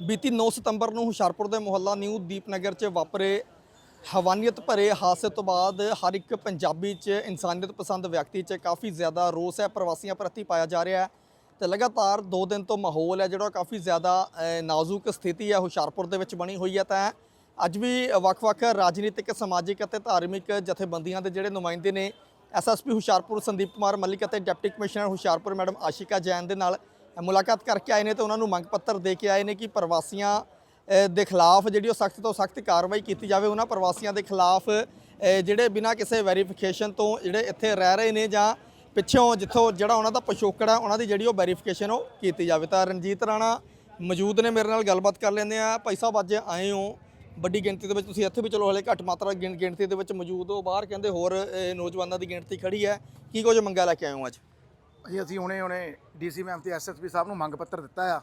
ਬੀਤੀ 9 ਸਤੰਬਰ ਨੂੰ ਹੁਸ਼ਿਆਰਪੁਰ ਦੇ ਮੁਹੱਲਾ ਨਿਊ ਦੀਪਨਗਰ 'ਚ ਵਾਪਰੇ ਹਵਾਨੀਅਤ ਭਰੇ ਹਾਦਸੇ ਤੋਂ ਬਾਅਦ ਹਰ ਇੱਕ ਪੰਜਾਬੀ 'ਚ, ਇਨਸਾਨੀਅਤ ਪਸੰਦ ਵਿਅਕਤੀ 'ਚ ਕਾਫੀ ਜ਼ਿਆਦਾ ਰੋਸ ਹੈ, ਪ੍ਰਵਾਸੀਆਂ ਪ੍ਰਤੀ ਪਾਇਆ ਜਾ ਰਿਹਾ ਹੈ ਤੇ ਲਗਾਤਾਰ 2 ਦਿਨ ਤੋਂ ਮਾਹੌਲ ਹੈ ਜਿਹੜਾ ਕਾਫੀ ਜ਼ਿਆਦਾ ਨਾਜ਼ੁਕ ਸਥਿਤੀ ਹੈ, ਹੁਸ਼ਿਆਰਪੁਰ ਦੇ ਵਿੱਚ ਬਣੀ ਹੋਈ ਹੈ ਤਾਂ ਅੱਜ ਵੀ ਵੱਖ-ਵੱਖ ਰਾਜਨੀਤਿਕ, ਸਮਾਜਿਕ ਅਤੇ ਧਾਰਮਿਕ ਜਥੇਬੰਦੀਆਂ ਦੇ ਜਿਹੜੇ ਨੁਮਾਇੰਦੇ ਨੇ ਐਸਐਸਪੀ ਹੁਸ਼ਿਆਰਪੁਰ ਸੰਦੀਪ ਕੁਮਾਰ ਮਲਿਕ ਅਤੇ deputy commissioner Hoshiarpur madam Ashika Jain ਦੇ ਨਾਲ ਮੁਲਾਕਾਤ ਕਰਕੇ ਆਏ ਨੇ ਤੇ ਉਹਨਾਂ ਨੂੰ ਮੰਗ ਪੱਤਰ ਦੇ ਕੇ ਆਏ ਨੇ ਕਿ ਪ੍ਰਵਾਸੀਆਂ ਦੇ ਖਿਲਾਫ ਜਿਹੜੀ ਉਹ ਸਖਤ ਤੋਂ ਸਖਤ ਕਾਰਵਾਈ ਕੀਤੀ ਜਾਵੇ। ਉਹਨਾਂ ਪ੍ਰਵਾਸੀਆਂ ਦੇ ਖਿਲਾਫ ਜਿਹੜੇ ਬਿਨਾਂ ਕਿਸੇ ਵੈਰੀਫਿਕੇਸ਼ਨ ਤੋਂ ਜਿਹੜੇ ਇੱਥੇ ਰਹਿ ਰਹੇ ਨੇ ਜਾਂ ਪਿੱਛੋਂ ਜਿੱਥੋਂ ਜਿਹੜਾ ਉਹਨਾਂ ਦਾ ਪਿਛੋਕੜ ਹੈ ਉਹਨਾਂ ਦੀ ਜਿਹੜੀ ਉਹ ਵੈਰੀਫਿਕੇਸ਼ਨ ਉਹ ਕੀਤੀ ਜਾਵੇ। ਤਾਂ ਰਣਜੀਤ ਰਾਣਾ ਮੌਜੂਦ ਨੇ ਮੇਰੇ ਨਾਲ, ਗੱਲਬਾਤ ਕਰ ਲੈਂਦੇ ਆ ਭਾਈ ਸਾਹਿਬ, ਅੱਜ ਆਏ ਹੋ। ਵੱਡੀ ਗਿਣਤੀ ਦੇ ਵਿੱਚ ਤੁਸੀਂ ਇੱਥੇ ਵੀ ਚਲੋ, ਹਲੇ ਘੱਟ ਮਾਤਰਾ ਗਿਣ- ਗਿਣਤੀ ਦੇ ਵਿੱਚ ਮੌਜੂਦ ਹੋ। ਬਾਹਰ ਕਹਿੰਦੇ ਹੋਰ ਨੌਜਵਾਨਾਂ ਦੀ ਗਿਣਤੀ ਖੜੀ ਹੈ। ਕੀ ਕੁਝ ਮੰਗਾ ਲੈ ਕੇ ਆਏ ਹੋ ਅੱਜ? ਅਸੀਂ ਅਸੀਂ ਹੁਣੇ ਹੁਣੇ ਡੀਸੀ ਮੈਮ ਤੇ ਐਸਐਸਪੀ ਸਾਹਿਬ ਨੂੰ ਮੰਗ ਪੱਤਰ ਦਿੱਤਾ ਆ।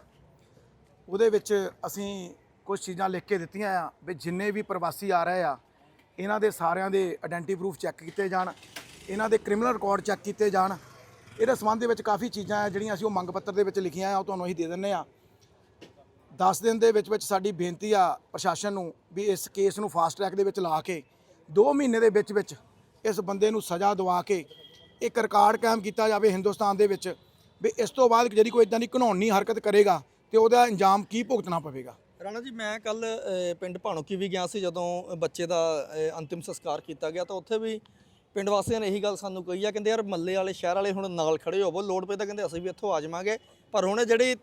ਉਹਦੇ ਵਿੱਚ ਅਸੀਂ ਕੁਝ ਚੀਜ਼ਾਂ ਲਿਖ ਕੇ ਦਿੱਤੀਆਂ ਆ ਵੀ ਜਿੰਨੇ ਵੀ ਪ੍ਰਵਾਸੀ ਆ ਰਹੇ ਆ, ਇਹਨਾਂ ਦੇ ਸਾਰਿਆਂ ਦੇ ਆਇਡੈਂਟੀ ਪ੍ਰੂਫ ਚੈੱਕ ਕੀਤੇ ਜਾਣ, ਇਹਨਾਂ ਦੇ ਕ੍ਰਿਮੀਨਲ ਰਿਕਾਰਡ ਚੈੱਕ ਕੀਤੇ ਜਾਣ। ਇਹਦੇ ਸੰਬੰਧ ਦੇ ਵਿੱਚ ਕਾਫੀ ਚੀਜ਼ਾਂ ਆ ਜਿਹੜੀਆਂ ਅਸੀਂ ਉਹ ਮੰਗ ਪੱਤਰ ਦੇ ਵਿੱਚ ਲਿਖੀਆਂ ਆ, ਉਹ ਤੁਹਾਨੂੰ ਅਸੀਂ ਦੇ ਦਿੰਨੇ ਆ। 10 ਦਿਨ ਦੇ ਵਿੱਚ ਵਿੱਚ ਸਾਡੀ ਬੇਨਤੀ ਆ ਪ੍ਰਸ਼ਾਸਨ ਨੂੰ ਵੀ ਇਸ ਕੇਸ ਨੂੰ ਫਾਸਟ ਟਰੈਕ ਦੇ ਵਿੱਚ ਲਾ ਕੇ 2 ਮਹੀਨੇ ਦੇ ਵਿੱਚ ਵਿੱਚ ਇਸ ਬੰਦੇ ਨੂੰ ਸਜ਼ਾ ਦਵਾ ਕੇ ਇੱਕ ਰਿਕਾਰਡ ਕਾਇਮ ਕੀਤਾ ਜਾਵੇ ਹਿੰਦੁਸਤਾਨ ਦੇ ਵਿੱਚ ਵੀ ਇਸ ਤੋਂ ਬਾਅਦ ਜਿਹੜੀ ਕੋਈ ਇਦਾਂ ਦੀ ਘਿਨੌਣੀ ਹਰਕਤ ਕਰੇਗਾ ਤੇ ਉਹਦਾ ਅੰਜਾਮ ਕੀ ਭੁਗਤਣਾ ਪਵੇਗਾ? ਰਾਣਾ ਜੀ ਮੈਂ ਕੱਲ ਪਿੰਡ ਭਾਣੋਕੀ ਵੀ ਗਿਆ ਸੀ ਜਦੋਂ ਬੱਚੇ ਦਾ ਅੰਤਿਮ ਸੰਸਕਾਰ ਕੀਤਾ ਗਿਆ ਤਾਂ ਉੱਥੇ ਵੀ ਪਿੰਡ ਵਾਸੀਆਂ ਨੇ ਇਹੀ ਗੱਲ ਸਾਨੂੰ ਕਹੀ ਆ ਕਹਿੰਦੇ ਯਾਰ ਮੱਲੇ ਵਾਲੇ ਸ਼ਹਿਰ ਵਾਲੇ ਹੁਣ ਨਾਲ ਖੜੇ ਹੋਵੋ ਲੋੜ ਪਏ ਤਾਂ ਕਹਿੰਦੇ ਅਸੀਂ ਵੀ ਇੱਥੋਂ ਆ ਜਾਵਾਂਗੇ ਪਰ ਹੁਣ ਜਿਹੜੀ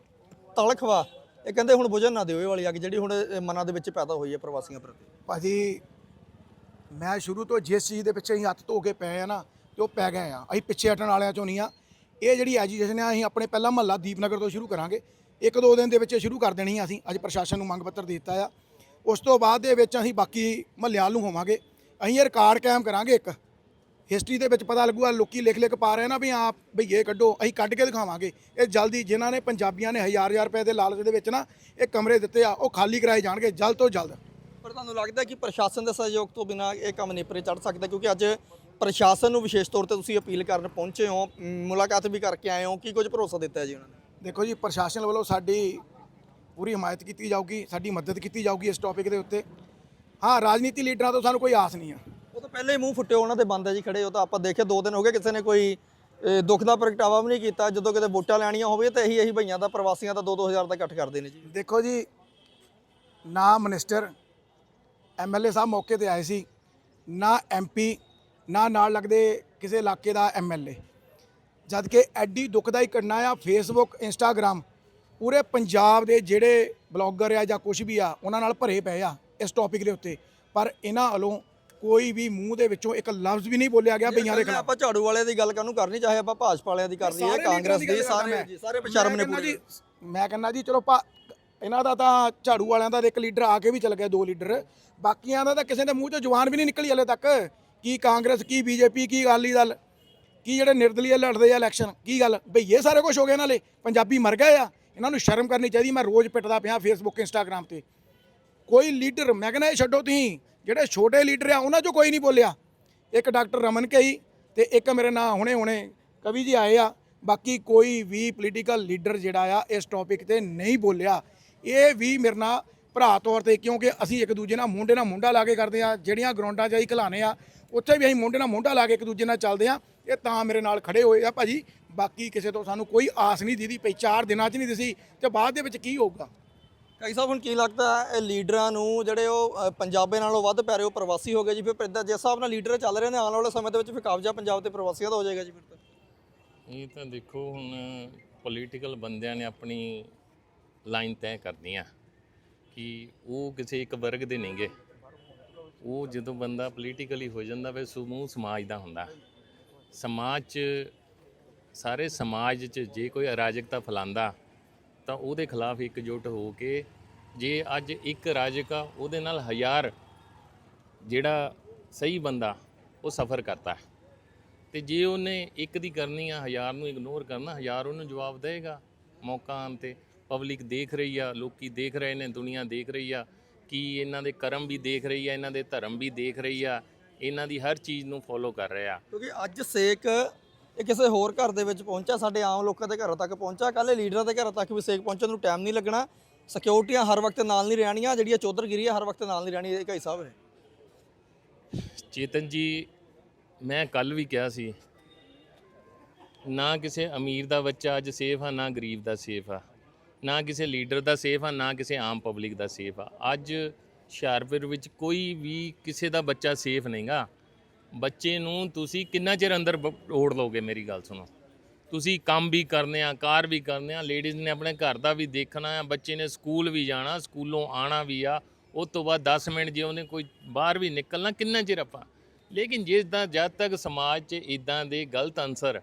ਤਲਖ ਵਾ ਇਹ ਕਹਿੰਦੇ ਹੁਣ ਬੁਝਣ ਨਾ ਦਿਓ ਇਹ ਵਾਲੀ ਅੱਗ ਜਿਹੜੀ ਹੁਣ ਮਨਾਂ ਦੇ ਵਿੱਚ ਪੈਦਾ ਹੋਈ ਹੈ ਪ੍ਰਵਾਸੀਆਂ ਪ੍ਰਤੀ। ਭਾਜੀ ਮੈਂ ਸ਼ੁਰੂ ਤੋਂ ਜਿਸ ਚੀਜ਼ ਦੇ ਪਿੱਛੇ ਅਸੀਂ ਹੱਥ ਧੋ ਕੇ ਪਏ ਆ ਨਾ ਤੇ ਉਹ ਪੈ ਗਏ ਆ। ਅਸੀਂ ਪਿੱਛੇ ਹਟਣ ਵਾਲਿਆਂ ਚੋਂ ਨਹੀਂ ਆ। ਇਹ ਜਿਹੜੀ ਐਜੀਟੇਸ਼ਨ ਆ, ਅਸੀਂ ਆਪਣੇ ਪਹਿਲਾ ਮਹੱਲਾ ਦੀਪਨਗਰ ਤੋਂ ਸ਼ੁਰੂ ਕਰਾਂਗੇ। ਇੱਕ ਦੋ ਦਿਨ ਦੇ ਵਿੱਚ ਇਹ ਸ਼ੁਰੂ ਕਰ ਦੇਣੀ ਆ ਅਸੀਂ। ਅੱਜ ਪ੍ਰਸ਼ਾਸਨ ਨੂੰ ਮੰਗ ਪੱਤਰ ਦੇ ਦਿੱਤਾ ਆ। ਉਸ ਤੋਂ ਬਾਅਦ ਦੇ ਵਿੱਚ ਅਸੀਂ ਬਾਕੀ ਮਹੱਲਿਆਂ ਨੂੰ ਹੋਵਾਂਗੇ। ਅਸੀਂ ਇਹ ਰਿਕਾਰਡ ਕਾਇਮ ਕਰਾਂਗੇ ਇੱਕ। ਹਿਸਟਰੀ ਦੇ ਵਿੱਚ ਪਤਾ ਲੱਗੂਗਾ, ਲੋਕੀ ਲਿਖ ਲਿਖ ਪਾ ਰਹੇ ਨਾ ਵੀ ਆਪ ਭਈਏ ਕੱਢੋ, ਅਸੀਂ ਕੱਢ ਕੇ ਦਿਖਾਵਾਂਗੇ। ਇਹ ਜਲਦੀ ਜਿਨ੍ਹਾਂ ਨੇ ਪੰਜਾਬੀਆਂ ਨੇ ਹਜ਼ਾਰ ਹਜ਼ਾਰ ਰੁਪਏ ਦੇ ਲਾਲਚ ਦੇ ਵਿੱਚ ਨਾ ਇਹ ਕਮਰੇ ਦਿੱਤੇ ਆ, ਉਹ ਖਾਲੀ ਕਰਾਏ ਜਾਣਗੇ, ਜਲਦ ਤੋਂ ਜਲਦ। ਪਰ ਤੁਹਾਨੂੰ ਲੱਗਦਾ ਕਿ ਪ੍ਰਸ਼ਾਸਨ ਦੇ ਸਹਿਯੋਗ ਤੋਂ ਬਿਨਾਂ ਇਹ ਕੰਮ ਨੇਪਰੇ ਚੜ ਸਕਦਾ? ਕਿਉਂਕਿ ਅੱਜ ਪ੍ਰਸ਼ਾਸਨ ਨੂੰ ਵਿਸ਼ੇਸ਼ ਤੌਰ ਤੇ ਤੁਸੀਂ ਅਪੀਲ ਕਰਨ ਪਹੁੰਚੇ ਹੋ ਮੁਲਾਕਾਤ ਵੀ ਕਰਕੇ ਆਏ ਹੋ ਕੀ ਕੁਝ ਭਰੋਸਾ ਦਿੱਤਾ ਹੈ ਜੀ ਉਹਨਾਂ ਨੇ? ਦੇਖੋ ਜੀ ਪ੍ਰਸ਼ਾਸਨ ਵੱਲੋਂ ਸਾਡੀ ਪੂਰੀ ਹਮਾਇਤ ਕੀਤੀ ਜਾਊਗੀ ਸਾਡੀ ਮਦਦ ਕੀਤੀ ਜਾਊਗੀ ਇਸ ਟੌਪਿਕ ਦੇ ਉੱਤੇ। ਹਾਂ ਰਾਜਨੀਤੀ ਲੀਡਰਾਂ ਤੋਂ ਸਾਨੂੰ ਕੋਈ ਆਸ ਨਹੀਂ ਆ। ਉਹ ਤਾਂ ਪਹਿਲੇ ਹੀ ਮੂੰਹ ਫੁੱਟੇ ਉਹਨਾਂ ਦੇ ਬੰਦ ਹੈ ਜੀ ਖੜੇ ਉਹ ਤਾਂ ਆਪਾਂ ਦੇਖੇ ਦੋ ਦਿਨ ਹੋ ਗਏ ਕਿਸੇ ਨੇ ਕੋਈ ਦੁੱਖ ਦਾ ਪ੍ਰਗਟਾਵਾ ਵੀ ਨਹੀਂ ਕੀਤਾ। ਜਦੋਂ ਕਿਤੇ ਵੋਟਾਂ ਲੈਣੀਆਂ ਹੋਵੇ ਤਾਂ ਇਹੀ ਇਹੀ ਭਈਆਂ ਦਾ ਪ੍ਰਵਾਸੀਆਂ ਦਾ 2-2000 ਦਾ ਇਕੱਠ ਕਰਦੇ ਨੇ ਜੀ। ਦੇਖੋ ਜੀ ਨਾ ਮਿਨਿਸਟਰ ਐਮਐਲਏ ਸਾਹਿਬ ਮੌਕੇ ਤੇ ਆਏ ਸੀ ਨਾ ਐਮਪੀ ਨਾ ਨਾਲ ਲੱਗਦੇ ਕਿਸੇ ਇਲਾਕੇ ਦਾ ਐਮਐਲਏ ਜਦ ਕਿ ਐਡੀ ਦੁਖਦਾਈ ਘਟਨਾ ਆ ਫੇਸਬੁੱਕ ਇੰਸਟਾਗ੍ਰam ਪੂਰੇ ਪੰਜਾਬ ਦੇ ਜਿਹੜੇ ਬਲੌਗਰ ਆ ਜਾਂ ਕੁਝ ਵੀ ਆ ਉਹਨਾਂ ਨਾਲ ਭਰੇ ਪਏ ਆ ਇਸ ਟੌਪਿਕ ਦੇ ਉੱਤੇ। ਪਰ ਇਹਨਾਂ ਵੱਲੋਂ ਕੋਈ ਵੀ ਮੂੰਹ ਦੇ ਵਿੱਚੋਂ ਇੱਕ ਲਫ਼ਜ਼ ਵੀ ਨਹੀਂ ਬੋਲਿਆ ਗਿਆ ਬਈਆਂ ਦੇ ਖਿਲਾਫ। ਆਪਾਂ ਝਾੜੂ ਵਾਲਿਆਂ ਦੀ ਗੱਲ ਕਾਹਨੂੰ ਕਰਨੀ ਚਾਹੇ ਆਪਾਂ ਭਾਜਪਾ ਵਾਲਿਆਂ ਦੀ ਕਰ ਲਈਏ ਸਾਰੇ ਕਾਂਗਰਸ ਦੀ ਸਾਰੇ ਸਾਰੇ ਮੈਂ। ਬਸ਼ਰਮ ਨੇ ਪੂਰੇ। ਮੈਂ ਕਹਿੰਦਾ ਜੀ ਚਲੋ ਪਾ ਇਹਨਾਂ ਦਾ ਤਾਂ ਝਾੜੂ ਵਾਲਿਆਂ ਦਾ ਇੱਕ ਲੀਡਰ ਆ ਕੇ ਵੀ ਚਲ ਗਿਆ ਦੋ ਲੀਡਰ। ਬਾਕੀਆਂ ਦਾ ਤਾਂ ਕਿਸੇ ਦੇ ਮੂੰਹ ਚੋਂ ਜ਼ੁਬਾਨ ਵੀ ਨਹੀਂ ਨਿਕਲੀ ਹਲੇ ਤੱਕ। ਕੀ ਕਾਂਗਰਸ, ਕੀ ਬੀਜੇਪੀ, ਕੀ ਅਕਾਲੀ ਦਲ, ਕੀ ਜਿਹੜੇ ਨਿਰਦਲੀਏ ਲੜਦੇ ਆ ਇਲੈਕਸ਼ਨ ਕੀ ਗੱਲ? ਭਈਏ ਸਾਰੇ ਕੁਝ ਹੋ ਗਏ ਨਾਲੇ, ਪੰਜਾਬੀ ਮਰ ਗਏ ਆ, ਇਹਨਾਂ ਨੂੰ ਸ਼ਰਮ ਕਰਨੀ ਚਾਹੀਦੀ, ਮੈਂ ਰੋਜ਼ ਪਿੱਟਦਾ ਪਿਆ ਫੇਸਬੁੱਕ ਇੰਸਟਾਗ੍ਰam ਤੇ। ਕੋਈ ਲੀਡਰ ਮੈਂ ਕਹਿੰਦਾ ਇਹ ਛੱਡੋ ਤੁਸੀਂ, ਜਿਹੜੇ ਛੋਟੇ ਲੀਡਰ ਆ, ਉਹਨਾਂ 'ਚੋਂ ਕੋਈ ਨਹੀਂ ਬੋਲਿਆ। ਇੱਕ ਡਾਕਟਰ ਰਮਨ ਕਈ ਤੇ ਇੱਕ ਮੇਰੇ ਨਾਲ ਹੁਣੇ ਹੁਣੇ ਕਵੀ ਜੀ ਆਏ ਆ, ਬਾਕੀ ਕੋਈ ਵੀ ਪੋਲੀਟੀਕਲ ਲੀਡਰ ਜਿਹੜਾ ਆ, ਇਸ ਟੌਪਿਕ ਤੇ ਨਹੀਂ ਬੋਲਿਆ। ਇਹ ਵੀ ਮੇਰੇ ਨਾਲ ਭਰਾ ਤੌਰ ਤੇ ਕਿਉਂਕਿ ਅਸੀਂ ਇੱਕ ਦੂਜੇ ਨਾਲ ਮੁੰਡੇ ਨਾਲ ਮੁੰਡਾ ਲਾ ਕੇ ਕਰਦੇ ਆ ਜਿਹੜੀਆਂ ਗਰਾਊਂਡਾਂ 'ਚ ਅਸੀਂ ਖਿਲਾਣੇ ਆ ਉੱਥੇ ਵੀ ਅਸੀਂ ਮੁੰਡੇ ਨਾਲ ਮੁੰਡਾ ਲਾ ਕੇ ਇੱਕ ਦੂਜੇ ਨਾਲ ਚੱਲਦੇ ਆ ਇਹ ਤਾਂ ਮੇਰੇ ਨਾਲ ਖੜੇ ਹੋਏ ਆ ਭਾਜੀ। ਬਾਕੀ ਕਿਸੇ ਤੋਂ ਸਾਨੂੰ ਕੋਈ ਆਸ ਨਹੀਂ ਦੀਦੀ ਪਈ ਚਾਰ ਦਿਨਾਂ 'ਚ ਨਹੀਂ ਦਿਸੀ ਤੇ ਬਾਅਦ ਦੇ ਵਿੱਚ ਕੀ ਹੋਊਗਾ? ਕਾਈ ਸਾਹਿਬ ਹੁਣ ਕੀ ਲੱਗਦਾ ਹੈ ਇਹ ਲੀਡਰਾਂ ਨੂੰ ਜਿਹੜੇ ਉਹ ਪੰਜਾਬੇ ਨਾਲੋਂ ਵੱਧ ਪਿਆਰੇ ਉਹ ਪ੍ਰਵਾਸੀ ਹੋ ਗਏ ਜੀ ਫਿਰ ਇਦਾਂ ਜਿਸ ਹਿਸਾਬ ਨਾਲ ਲੀਡਰ ਚੱਲ ਰਹੇ ਨੇ ਆਉਣ ਵਾਲੇ ਸਮੇਂ ਦੇ ਵਿੱਚ ਫਿਰ ਕਬਜ਼ਾ ਪੰਜਾਬ ਤੇ ਪ੍ਰਵਾਸੀਆਂ ਦਾ ਹੋ ਜਾਏਗਾ ਜੀ ਫਿਰ ਤਾਂ। ਇਹ ਤਾਂ ਦੇਖੋ ਹੁਣ ਪੋਲੀਟੀਕਲ ਬੰਦਿਆਂ ਨੇ ਆਪਣੀ ਲਾਈਨ ਤੈਅ ਕਰਨੀ ਆ ਕਿ ਉਹ ਕਿਸੇ ਇੱਕ ਵਰਗ ਦੇ ਨਹੀਂਗੇ ਉਹ ਜਦੋਂ ਬੰਦਾ ਪੋਲੀਟੀਕਲੀ ਹੋ ਜਾਂਦਾ ਫਿਰ ਸਮੂਹ ਸਮਾਜ ਦਾ ਹੁੰਦਾ। ਸਮਾਜ 'ਚ, ਸਾਰੇ ਸਮਾਜ 'ਚ ਜੇ ਕੋਈ ਅਰਾਜਕਤਾ ਫੈਲਾਉਂਦਾ, ਤਾਂ ਉਹਦੇ ਖਿਲਾਫ ਇਕਜੁੱਟ ਹੋ ਕੇ ਜੇ ਅੱਜ ਇੱਕ ਰਾਜਕ ਆ, ਉਹਦੇ ਨਾਲ ਹਜ਼ਾਰ ਜਿਹੜਾ ਸਹੀ ਬੰਦਾ, ਉਹ ਸਫਰ ਕਰਦਾ। ਹੈ ਤੇ ਜੇ ਉਹਨੇ ਇੱਕ ਦੀ ਕਰਨੀ ਆ, ਹਜ਼ਾਰ ਨੂੰ ਇਗਨੋਰ ਕਰਨਾ, ਹਜ਼ਾਰ ਉਹਨੂੰ ਜਵਾਬ ਦੇਗਾ ਮੌਕਾ ਆਉਣ ਤੇ ਪਬਲਿਕ ਦੇਖ ਰਹੀ ਆ ਲੋਕੀ ਦੇਖ ਰਹੇ ਨੇ ਦੁਨੀਆ ਦੇਖ ਰਹੀ ਆ ਕਿ ਇਹਨਾਂ ਦੇ ਕਰਮ ਵੀ ਦੇਖ ਰਹੀ ਆ ਇਹਨਾਂ ਦੇ ਧਰਮ ਵੀ ਦੇਖ ਰਹੀ ਆ ਇਹਨਾਂ ਦੀ ਹਰ ਚੀਜ਼ ਨੂੰ ਫੋਲੋ ਕਰ ਰਹੇ ਕਿਉਂਕਿ ਅੱਜ ਸੇਕ ਇਹ ਕਿਸੇ ਹੋਰ ਘਰ ਦੇ ਵਿੱਚ ਪਹੁੰਚਾ ਸਾਡੇ ਆਮ ਲੋਕਾਂ ਦੇ ਘਰਾਂ ਤੱਕ ਪਹੁੰਚਾ ਇਹ ਲੀਡਰਾਂ ਦੇ ਘਰਾਂ ਤੱਕ ਵੀ ਸੇਕ ਪਹੁੰਚਣ ਨੂੰ ਟਾਈਮ ਨਹੀਂ ਲੱਗਣਾ। ਸਿਕਿਉਰਟੀਆਂ ਹਰ ਵਕਤ ਨਾਲ ਨਹੀਂ ਰਹਿਣੀਆਂ ਜਿਹੜੀਆਂ ਚੌਧਰਗਿਰੀ ਹਰ ਵਕਤ ਨਾਲ ਨਹੀਂ ਰਹਿਣੀ ਇਹ ਕਈ ਸਾਹਿਬ ਹੈ ਚੇਤਨ ਜੀ ਮੈਂ ਕੱਲ ਵੀ ਕਿਹਾ ਸੀ ਨਾ ਕਿਸੇ ਅਮੀਰ ਦਾ ਬੱਚਾ ਅੱਜ ਸੇਫ ਆ ਨਾ ਗਰੀਬ ਦਾ ਸੇਫ ਆ। ਨਾ ਕਿਸੇ ਲੀਡਰ ਦਾ ਸੇਫ ਆ, ਨਾ ਕਿਸੇ ਆਮ ਪਬਲਿਕ ਦਾ ਸੇਫ ਆ। ਅੱਜ ਹੁਸ਼ਿਆਰਪੁਰ ਵਿੱਚ ਕੋਈ ਵੀ ਕਿਸੇ ਦਾ ਬੱਚਾ ਸੇਫ ਨਹੀਂਗਾ ਬੱਚੇ ਨੂੰ ਤੁਸੀਂ ਕਿੰਨਾ ਚਿਰ ਅੰਦਰ ਬ- ਓੜ ਲਓਗੇ ਮੇਰੀ ਗੱਲ ਸੁਣੋ। ਤੁਸੀਂ ਕੰਮ ਵੀ ਕਰਨੇ ਆ, ਕਾਰ ਵੀ ਕਰਨੇ ਆ ਲੇਡੀਜ਼ ਨੇ ਆਪਣੇ ਘਰ ਦਾ ਵੀ ਦੇਖਣਾ ਆ, ਬੱਚੇ ਨੇ ਸਕੂਲ ਵੀ ਜਾਣਾ, ਸਕੂਲੋਂ ਆਣਾ ਵੀ ਆ ਉਸ ਤੋਂ ਬਾਅਦ 10 ਮਿੰਟ ਜੇ ਉਹਨੇ ਕੋਈ ਬਾਹਰ ਵੀ ਨਿਕਲਣਾ, ਕਿੰਨਾ ਚਿਰ ਆਪਾਂ? ਲੇਕਿਨ ਜਿਸ ਦਾ ਜਦ ਤੱਕ ਸਮਾਜ 'ਚ ਇਦਾਂ ਦੇ ਗਲਤ ਅਨਸਰ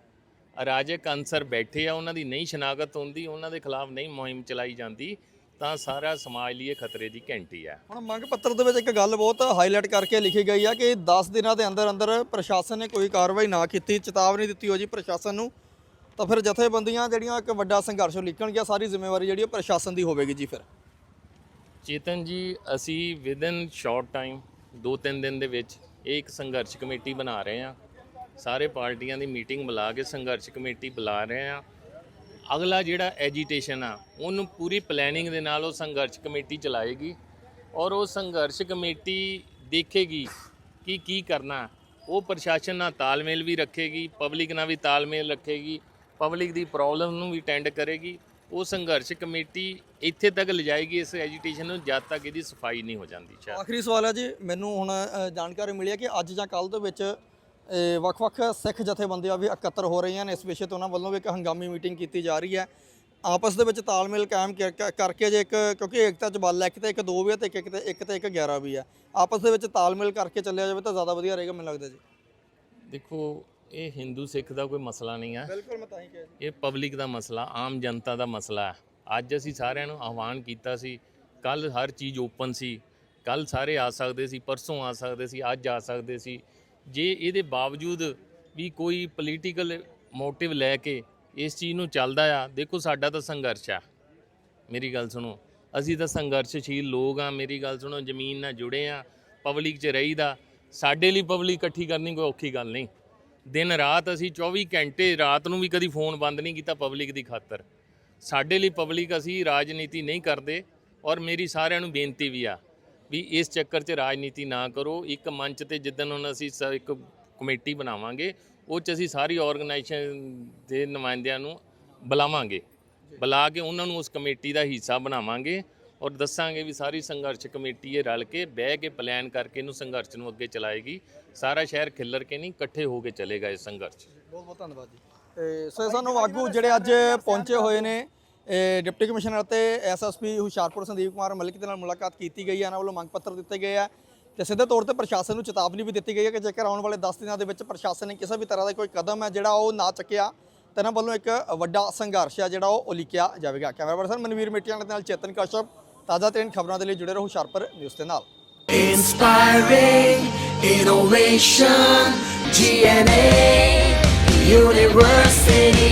ਅਰਾਜਕ ਅੰਸਰ ਬੈਠੇ ਆ ਉਹਨਾਂ ਦੀ ਨਹੀਂ ਸ਼ਨਾਖਤ ਹੁੰਦੀ ਉਹਨਾਂ ਦੇ ਖਿਲਾਫ ਨਹੀਂ ਮੁਹਿੰਮ ਚਲਾਈ ਜਾਂਦੀ ਤਾਂ ਸਾਰਾ ਸਮਾਜ ਲਈ ਇਹ ਖਤਰੇ ਦੀ ਘੰਟੀ ਹੈ। ਹੁਣ ਮੰਗ ਪੱਤਰ ਦੇ ਵਿੱਚ ਇੱਕ ਗੱਲ ਬਹੁਤ ਹਾਈਲਾਈਟ ਕਰਕੇ ਲਿਖੀ ਗਈ ਆ ਕਿ 10 ਦਿਨਾਂ ਦੇ ਅੰਦਰ ਅੰਦਰ ਪ੍ਰਸ਼ਾਸਨ ਨੇ ਕੋਈ ਕਾਰਵਾਈ ਨਾ ਕੀਤੀ ਚੇਤਾਵਨੀ ਦਿੱਤੀ ਹੋ ਜੀ ਪ੍ਰਸ਼ਾਸਨ ਨੂੰ ਤਾਂ ਫਿਰ ਜਥੇਬੰਦੀਆਂ ਜਿਹੜੀਆਂ ਇੱਕ ਵੱਡਾ ਸੰਘਰਸ਼ ਲਿਖਣਗੀਆਂ ਸਾਰੀ ਜ਼ਿੰਮੇਵਾਰੀ ਜਿਹੜੀ ਉਹ ਪ੍ਰਸ਼ਾਸਨ ਦੀ ਹੋਵੇਗੀ ਜੀ ਫਿਰ। ਚੇਤਨ ਜੀ ਅਸੀਂ ਵਿਦਨ ਸ਼ਾਰਟ ਟਾਈਮ 2-3 ਦਿਨ ਦੇ ਵਿੱਚ ਇਹ ਇੱਕ ਸੰਘਰਸ਼ ਕਮੇਟੀ ਬਣਾ ਰਹੇ ਹਾਂ ਸਾਰੇ ਪਾਰਟੀਆਂ ਦੀ ਮੀਟਿੰਗ ਬੁਲਾ ਕੇ ਸੰਘਰਸ਼ ਕਮੇਟੀ ਬੁਲਾ ਰਹੇ ਹਾਂ। ਅਗਲਾ ਜਿਹੜਾ ਐਜੀਟੇਸ਼ਨ ਆ, ਉਹਨੂੰ ਪੂਰੀ ਪਲੈਨਿੰਗ ਦੇ ਨਾਲ ਉਹ ਸੰਘਰਸ਼ ਕਮੇਟੀ ਚਲਾਏਗੀ ਔਰ ਉਹ ਸੰਘਰਸ਼ ਕਮੇਟੀ ਦੇਖੇਗੀ ਕਿ ਕੀ ਕਰਨਾ। ਉਹ ਪ੍ਰਸ਼ਾਸਨ ਨਾਲ ਤਾਲਮੇਲ ਵੀ ਰੱਖੇਗੀ ਪਬਲਿਕ ਨਾਲ ਵੀ ਤਾਲਮੇਲ ਰੱਖੇਗੀ ਪਬਲਿਕ ਦੀ ਪ੍ਰੋਬਲਮ ਨੂੰ ਵੀ ਟੈਂਡ ਕਰੇਗੀ। ਉਹ ਸੰਘਰਸ਼ ਕਮੇਟੀ ਇੱਥੇ ਤੱਕ ਲਿਜਾਏਗੀ, ਇਸ ਐਜੀਟੇਸ਼ਨ ਨੂੰ, ਜਦ ਤੱਕ ਇਹਦੀ ਸਫ਼ਾਈ ਨਹੀਂ ਹੋ ਜਾਂਦੀ। ਆਖਰੀ ਸਵਾਲ ਹੈ ਜੀ, ਮੈਨੂੰ ਹੁਣ ਜਾਣਕਾਰੀ ਮਿਲੀ ਹੈ ਕਿ ਅੱਜ ਜਾਂ ਕੱਲ ਦੇ ਵਿੱਚ ਵੱਖ-ਵੱਖ ਸਿੱਖ ਜਥੇਬੰਦੀਆਂ ਵੀ ਇਕੱਤਰ ਹੋ ਰਹੀਆਂ ਨੇ। ਇਸ ਵਿਸ਼ੇ ਤੇ ਉਹਨਾਂ ਵੱਲੋਂ ਵੀ ਇੱਕ ਹੰਗਾਮੀ ਮੀਟਿੰਗ ਕੀਤੀ ਜਾ ਰਹੀ ਹੈ। ਆਪਸ ਦੇ ਵਿੱਚ ਤਾਲਮੇਲ ਕਾਇਮ ਕਰ- ਕਰ- ਕਰਕੇ ਜੇ ਇੱਕ ਕਿਉਂਕਿ ਏਕਤਾ ਚ ਬਲ ਹੈ ਇੱਕ ਤੇ ਇੱਕ ਦੋ ਵੀ ਹੈ ਤੇ ਇੱਕ ਇੱਕ ਤੇ ਇੱਕ ਤੇ ਇੱਕ 11 ਵੀ ਹੈ। ਆਪਸ ਦੇ ਵਿੱਚ ਤਾਲਮੇਲ ਕਰਕੇ ਚੱਲਿਆ ਜਾਵੇ ਤਾਂ ਜ਼ਿਆਦਾ ਵਧੀਆ ਰਹੇਗਾ ਮੈਨੂੰ ਲੱਗਦਾ ਜੀ। ਦੇਖੋ ਇਹ ਹਿੰਦੂ ਸਿੱਖ ਦਾ ਕੋਈ ਮਸਲਾ ਨਹੀਂ ਹੈ। ਬਿਲਕੁਲ ਮੈਂ ਤਾਂ ਹੀ ਕਿਹਾ ਇਹ ਪਬਲਿਕ ਦਾ ਮਸਲਾ ਆਮ ਜਨਤਾ ਦਾ ਮਸਲਾ ਹੈ। ਅੱਜ ਅਸੀਂ ਸਾਰਿਆਂ ਨੂੰ ਆਹਵਾਨ ਕੀਤਾ ਸੀ ਕੱਲ ਹਰ ਚੀਜ਼ ਓਪਨ ਸੀ। ਕੱਲ ਸਾਰੇ ਆ ਸਕਦੇ ਸੀ ਪਰਸੋਂ ਆ ਸਕਦੇ ਸੀ ਅੱਜ ਆ ਸਕਦੇ ਸੀ। ਜੇ ਇਹਦੇ ਬਾਵਜੂਦ ਵੀ ਕੋਈ ਪੋਲੀਟੀਕਲ ਮੋਟਿਵ ਲੈ ਕੇ ਇਸ ਚੀਜ਼ ਨੂੰ ਚੱਲਦਾ ਆ, ਦੇਖੋ ਸਾਡਾ ਤਾਂ ਸੰਘਰਸ਼ ਆ। ਮੇਰੀ ਗੱਲ ਸੁਣੋ, ਅਸੀਂ ਤਾਂ ਸੰਘਰਸ਼ਸ਼ੀਲ ਲੋਕ ਆ, ਮੇਰੀ ਗੱਲ ਸੁਣੋ, ਜ਼ਮੀਨ ਨਾਲ ਜੁੜੇ ਆ ਪਬਲਿਕ 'ਚ ਰਹੀਦਾ, ਸਾਡੇ ਲਈ ਪਬਲਿਕ ਇਕੱਠੀ ਕਰਨੀ ਕੋਈ ਔਖੀ ਗੱਲ ਨਹੀਂ। ਦਿਨ ਰਾਤ ਅਸੀਂ 24 ਘੰਟੇ ਰਾਤ ਨੂੰ ਵੀ ਕਦੀ ਫੋਨ ਬੰਦ ਨਹੀਂ ਕੀਤਾ ਪਬਲਿਕ ਦੀ ਖਾਤਰ। ਸਾਡੇ ਲਈ ਪਬਲਿਕ ਅਸੀਂ ਰਾਜਨੀਤੀ ਨਹੀਂ ਕਰਦੇ ਔਰ ਮੇਰੀ ਸਾਰਿਆਂ ਨੂੰ ਬੇਨਤੀ ਵੀ ਆ ਵੀ ਇਸ ਚੱਕਰ 'ਚ ਰਾਜਨੀਤੀ ਨਾ ਕਰੋ। ਇੱਕ ਮੰਚ ਤੇ ਜਿੱਦਣ ਹੁਣ ਅਸੀਂ ਸ- ਇੱਕ ਕਮੇਟੀ ਬਣਾਵਾਂਗੇ, ਉਹ 'ਚ ਅਸੀਂ ਸਾਰੀ ਆਰਗੇਨਾਈਜੇਸ਼ਨ ਦੇ ਨੁਮਾਇੰਦਿਆਂ ਨੂੰ ਬੁਲਾਵਾਂਗੇ। ਬੁਲਾ ਕੇ ਉਹਨਾਂ ਨੂੰ ਉਸ ਕਮੇਟੀ ਦਾ ਹਿੱਸਾ ਬਣਾਵਾਂਗੇ ਔਰ ਦੱਸਾਂਗੇ ਵੀ ਸਾਰੀ ਸੰਘਰਸ਼ ਕਮੇਟੀ ਇਹ ਰਲ ਕੇ ਬਹਿ ਕੇ ਪਲਾਨ ਕਰਕੇ ਇਹਨੂੰ ਸੰਘਰਸ਼ ਨੂੰ ਅੱਗੇ ਚਲਾਏਗੀ। ਸਾਰਾ ਸ਼ਹਿਰ ਖਿੱਲਰ ਕੇ ਨਹੀਂ, ਇਕੱਠੇ ਹੋ ਕੇ ਚੱਲੇਗਾ ਇਹ ਸੰਘਰਸ਼। ਬਹੁਤ ਬਹੁਤ ਧੰਨਵਾਦ ਜੀ। ਤੇ ਸੋ ਸਾਨੂੰ ਆਗੂ ਜਿਹੜੇ ਅੱਜ ਪਹੁੰਚੇ ਹੋਏ ਨੇ ਡਿਪਟੀ ਕਮਿਸ਼ਨਰ ਤੇ ਐਸਐਸਪੀ ਹੁਸ਼ਿਆਰਪੁਰ ਸੰਦੀਪ ਕੁਮਾਰ ਮਲਿਕ ਦੇ ਨਾਲ ਮੁਲਾਕਾਤ ਕੀਤੀ ਗਈ ਹੈ। ਇਹਨਾਂ ਵੱਲੋਂ ਮੰਗ ਪੱਤਰ ਦਿੱਤੇ ਗਏ ਆ ਤੇ ਸਿੱਧੇ ਤੌਰ ਤੇ ਪ੍ਰਸ਼ਾਸਨ ਨੂੰ ਚੇਤਾਵਨੀ ਵੀ ਦਿੱਤੀ ਗਈ ਹੈ ਕਿ ਜੇਕਰ ਆਉਣ ਵਾਲੇ 10 ਦਿਨਾਂ ਦੇ ਵਿੱਚ ਪ੍ਰਸ਼ਾਸਨ ਨੇ ਕਿਸੇ ਵੀ ਤਰ੍ਹਾਂ ਦਾ ਕੋਈ ਕਦਮ ਹੈ ਜਿਹੜਾ ਉਹ ਨਾ ਚੱਕਿਆ ਤਾਂ ਇਹਨਾਂ ਵੱਲੋਂ ਇੱਕ ਵੱਡਾ ਸੰਘਰਸ਼ ਹੈ ਜਿਹੜਾ ਉਹ ਉਲੀਕਿਆ ਜਾਵੇਗਾ। ਕੈਮਰਾ ਪਰਸਨ ਮਨਵੀਰ ਮਿੱਟੀਆਂ ਦੇ ਨਾਲ ਚੇਤਨ ਕਸ਼ਪ। ਤਾਜ਼ਾ ਤਰੀਨ ਖਬਰਾਂ ਦੇ ਲਈ ਜੁੜੇ ਰਹੋ ਹੁਸ਼ਿਆਰਪੁਰ ਨਿਊਜ਼ ਦੇ ਨਾਲ। Inspiring innovation, GNA University.